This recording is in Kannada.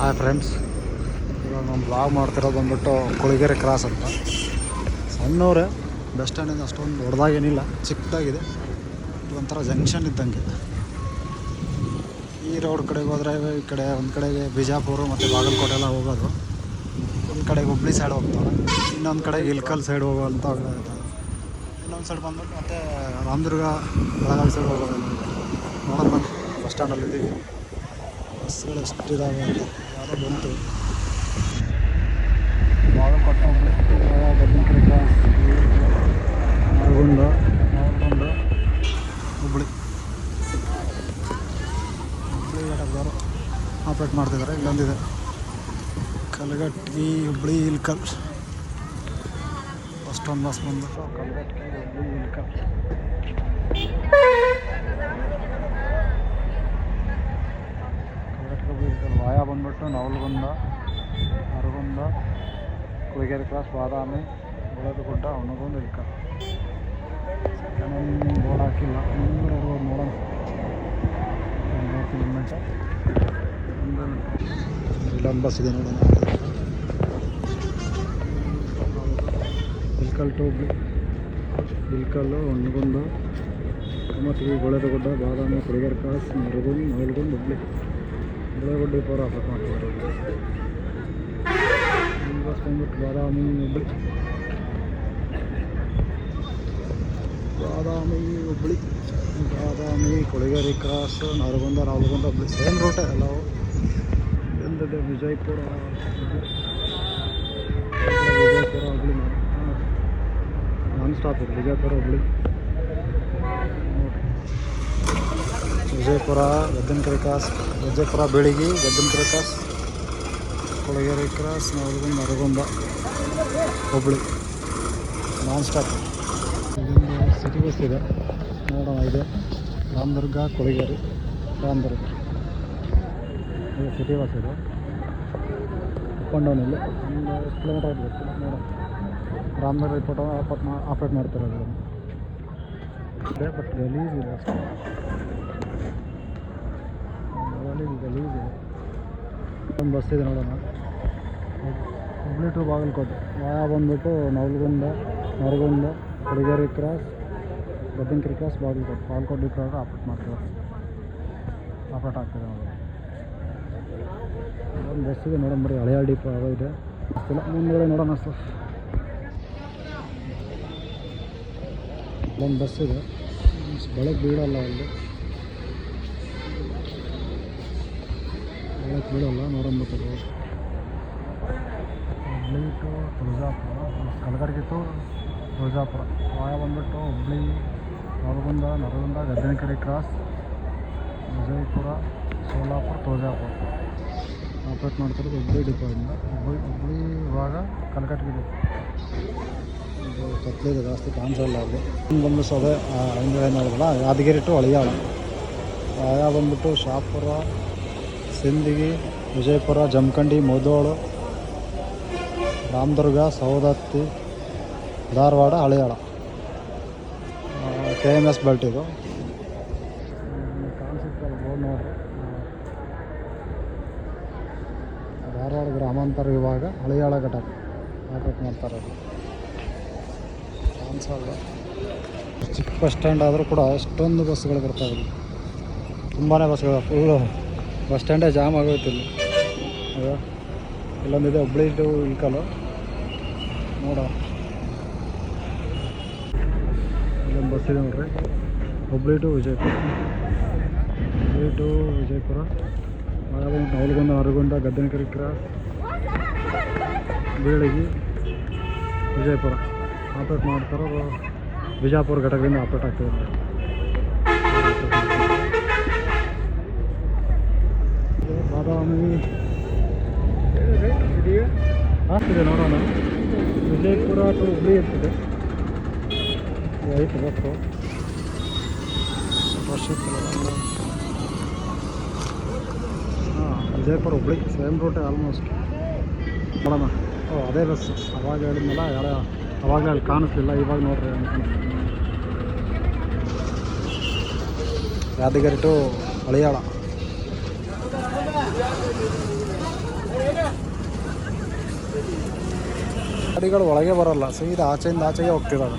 ಹಾಯ್ ಫ್ರೆಂಡ್ಸ್, ಇವಾಗ ನಾನು ಬ್ಲಾಗ್ ಮಾಡ್ತಿರೋದು ಬಂದ್ಬಿಟ್ಟು ಕುಳಿಗೆರೆ ಕ್ರಾಸ್ ಅಂತ. ಸಣ್ಣವ್ರೆ ಬಸ್ ಸ್ಟ್ಯಾಂಡಿಂದ ಅಷ್ಟೊಂದು ದೊಡ್ಡದಾಗೇನಿಲ್ಲ ಚಿಕ್ಕದಾಗಿದೆ. ಒಂಥರ ಜಂಕ್ಷನ್ ಇದ್ದಂಗೆ. ಈ ರೋಡ್ ಕಡೆಗೆ ಹೋದರೆ ಈ ಕಡೆ ಒಂದು ಕಡೆಗೆ ಬಿಜಾಪುರ ಮತ್ತು ಬಾಗಲಕೋಟೆ ಎಲ್ಲ ಹೋಗೋದು. ಒಂದು ಕಡೆಗೆ ಹುಬ್ಳಿ ಸೈಡ್ ಹೋಗ್ತಾರೆ ಇನ್ನೊಂದು ಕಡೆಗೆ ಇಲ್ಕಲ್ ಸೈಡ್ ಹೋಗುವಂಥ ಇನ್ನೊಂದು ಸೈಡ್ ಬಂದ್ಬಿಟ್ಟು ಮತ್ತೆ ರಾಮದುರ್ಗ, ಬೆಳಗಾವಿ ಸೈಡ್ ಹೋಗೋದು. ಬನ್ನಿ, ಬಸ್ ಸ್ಟ್ಯಾಂಡಲ್ಲಿ ಇದ್ದೀವಿ ಬಸ್ಗಳು ಎಷ್ಟಿದ್ದಾವೆ ಅಂತ. ಯಾರೋ ಬಂತು. ಭಾಳ ಹುಬ್ಳಿ ಬದನೆಕರೆ ಕ್ರಾಸ್ ನರಗುಂದ ಹುಬ್ಳಿ. ಹುಬ್ಳಿ ಘಟಕದವರು ಆಪ್ರೇಟ್ ಮಾಡ್ತಿದ್ದಾರೆ ಇಲ್ಲೊಂದಿದೆ ಕಲಗಟ್ಟಿ, ಹುಬ್ಳಿ ಇಲ್ಕಲ್ ಫಸ್ಟ್ ಒಂದು ಬಸ್ ಬಂದ್ಬಿಟ್ಟು ಕಲಗಟ್ಟಿ, ಹುಬ್ಳಿ ಇಲ್ಕಲ್ ಕಲಗಟ್ಟಿ ಹುಬ್ಳಿ ಇಲ್ಕಲ್ ವಾಯ ಬಂದ್ಬಿಟ್ಟು ನವಲಗುಂದ ನರಗುಂದ ಕುಳಗೆರೆ ಕ್ರಾಸ್ ಬಾದಾಮಿ ಗುಡ್ಡ ಅವನಗೊಂದು ಇಲ್ಕಲ್ ಸೆಕೆಂಡ್ ಬೋರ್ಡ್ ಹಾಕಿಲ್ಲ ಮುಂದೆ ಇರ್ಬೋದು ನೋಡೋಣ ನೋಡ್ತೀನಿ ಇನ್ನೊಂದು ಇಲ್ಲೊಂದು ಬಸ್ ಇದೆ ನೋಡೋಣ ಇಲ್ಕಲ್ ಟು ಹುಬ್ಳಿ ಇಲ್ಕಲ್ಲು ಹೊಣ್ಣಗುಂದ ಮತ್ತು ಗುಡ್ಡ ಬಾದಾಮಿ ಕುಡಿಗೆರೆ ಕ್ರಾಸ್ ನರಗುಂದ ನವಲಗುಂದ ಹುಬ್ಳಿ ಗುಳಗುಡ್ಡ ಪೌರ ಸಪ್ ಮಾಡ್ತಿದ್ದಾರೆ. ಬಾದಾಮಿ ಹುಬ್ಳಿ. ಬಾದಾಮಿ ಹುಬ್ಳಿ. ಬಾದಾಮಿ, ಕೊಳಿಗೇರಿ ಕ್ರಾಸ್, ನರಗುಂದ ರಾವಲಗುಂದ ಹುಬ್ಳಿ. ಸೇಮ್ ರೂಟೇ ಎಲ್ಲವು. ಎಂದಿದೆ ವಿಜಯಪುರ. ವಿಜಯಪುರ ಹುಬ್ಳಿ ನಾನ್ ಸ್ಟಾಪ್ ಇದೆ ವಿಜಯಪುರ ಹುಬ್ಳಿ ನೋಡ್ರಿ. ವಿಜಯಪುರ, ಗದ್ದನಕೆರೆ ಕ್ರಾಸ್, ವಿಜಯಪುರ ಬೆಳಿಗ್ಗೆ Gaddanakere cross, Kolageri cross Navalgund Naragund, Hubli. Non stop ಇಲ್ಲಿಂದ ಸಿಟಿ ಬಸ್ ಇದೆ. ನೋಡೋಣ ಇದೆ. ರಾಮದುರ್ಗ, ಕೊಳಗೇರಿ, ರಾಮದುರ್ಗ. ಇದು ಸಿಟಿ ಬಸ್ ಇದೆ. ಅಪ್ ಒಂದು ಕಿಲೋಮೀಟರ್ ಆಗಬೇಕು ನೋಡೋಣ. ರಾಮದುರ್ಗ ರಿಪೋರ್ಟ್ ಆಪರೇಟ್ ಮಾಡ್ತಾರೆ ಅದನ್ನು ಬಟ್ ಗಲೀಜ್ ಇದೆ ಅಷ್ಟೇ. ಗಲೀಜ್ ಒಂದು ಬಸ್ ಇದೆ ನೋಡೋಣ. ಹುಬ್ಳಿ ಟು ಬಾಗಲಕೋಟೆ. ವಾಯ ಬಂದ್ಬಿಟ್ಟು Navalgund, Naragund Kodageri cross Gaddanakere cross Bagalkot. Bagalkot cross operate ಮಾಡ್ತೀವಿ. ಆಪ್ರೇಟ್ ಆಗ್ತದೆ ನೋಡಿ. ಒಂದು ಬಸ್ ಇದೆ ನೋಡೋಣ ಬರೀ ಹಳೆಯ ಯಾವ ಇದೆ. ಗೊತ್ತಿಲ್ಲ ಮುಂದ್ಗಡೆ ನೋಡೋಣ ಸರ್. ಒಂದು ಬಸ್ ಇದೆ. ಬೆಳಗ್ಗೆ ಬೀಳಲ್ಲ ಅಲ್ಲಿ. ಬೀಳಲ್ಲ ನೋಡೋಣ ಬರ್ತದೆ Hubli to Tuljapur Kalaghatgi to Tuljapur. Via ಬಂದ್ಬಿಟ್ಟು ಹುಬ್ಳಿ ನರಗುಂದ ನರಗುಂದ ಗದ್ದನಕೆರೆ ಕ್ರಾಸ್ ವಿಜಯಪುರ ಸೋಲಾಪುರ ತುಳಜಾಪುರ. ಆಪ್ರೇಟ್ ಮಾಡ್ತಿರೋದು ಹುಬ್ಳಿ ಡಿಪೋಯಿಂದ ಹುಬ್ಳಿ ಹುಬ್ಳಿ ಇವಾಗ ಕಲಗಟ್ಟಿಗೆ ಡಿಪೋ ಇದು ಕತ್ಲಿದೆ ಜಾಸ್ತಿ ಕಾಣಿಸಲ್ಲ ಅಲ್ಲಿ ಬಂದು ಸೊದೆ ಹಿಂದೆ ಏನು ಹೇಳಿದ್ರಲ್ಲ ಯಾದಗಿರಿ ಟು ಹಳಿಯಾಳ ಆಯಾ ಬಂದ್ಬಿಟ್ಟು Shahapur Sindgi Vijayapura, Jamkhandi, Mudhol, Ramdurg Saundatti Dharwad, Haliyal. K M S belt ಇದು. ಕಾಣಿಸುತ್ತಲ್ಲ ಬೋರ್ಡ್ ಧಾರವಾಡ ಗ್ರಾಮಾಂತರ ವಿಭಾಗ, ಹಳೆಯಾಳ ಘಟಕ. ಆಪ್ರೇಟ್ ಮಾಡ್ತಾರೆ ಚಿಕ್ಕ ಬಸ್ ಸ್ಟ್ಯಾಂಡ್ ಆದರೂ ಕೂಡ ಅಷ್ಟೊಂದು ಬಸ್ಗಳು ಬರ್ತಾ ಇಲ್ಲಿ ತುಂಬಾ ಬಸ್ಗಳು ಫುಲ್ಲು ಬಸ್ ಸ್ಟ್ಯಾಂಡೇ ಜಾಮ್ ಆಗೋಯ್ತು ಇಲ್ಲಿ. ಇಲ್ಲೊಂದಿದೆ ಹುಬ್ಳಿ ಟು ಇಳ್ಕಲ್ಲು. ನೋಡ ಇಲ್ಲೊಂದು ಬಸ್ ಇದೆ ನೋಡ್ರಿ. Hubli to Vijayapura. Hubli to Vijayapura. Navalgund Naragund Gaddanakere cross, Bilagi, Vijayapura. Operate ಮಾಡ್ತಾರೋ, ಬಿಜಾಪುರ ಘಟಕದಿಂದ ಆಪ್ರೇಟ್ ಆಗ್ತದೆ ಬಾದಾಮಿ ಆಗ್ತಿದೆ ನೋಡೋಣ ವಿಜಯಪುರ ಟು ಹುಬ್ಳಿ ಇರ್ತದೆ ಐತೆ ಬಸ್ಸು ರಶ್ ಹಾಂ ವಿಜಯಪುರ ಹುಬ್ಳಿ ಸೇಮ್ ರೂಟೇ ಆಲ್ಮೋಸ್ಟ್ ನೋಡೋಣ ಓ ಅದೇ ಬಸ್ ಅವಾಗ ಹೇಳಿದ್ನಲ್ಲ ಯಾರ ಅವಾಗ ಅಲ್ಲಿ ಕಾಣಿಸ್ಲಿಲ್ಲ ಇವಾಗ ನೋಡ್ರಿ ಯಾದಗಿರಿ ಟು ಹಳಿಯಾಳ ಗಾಡಿಗಳು ಒಳಗೆ ಬರಲ್ಲ. ಸೀದಾ ಆಚೆಯಿಂದ ಆಚೆಗೆ ಹೋಗ್ತಿದ್ದಾವೆ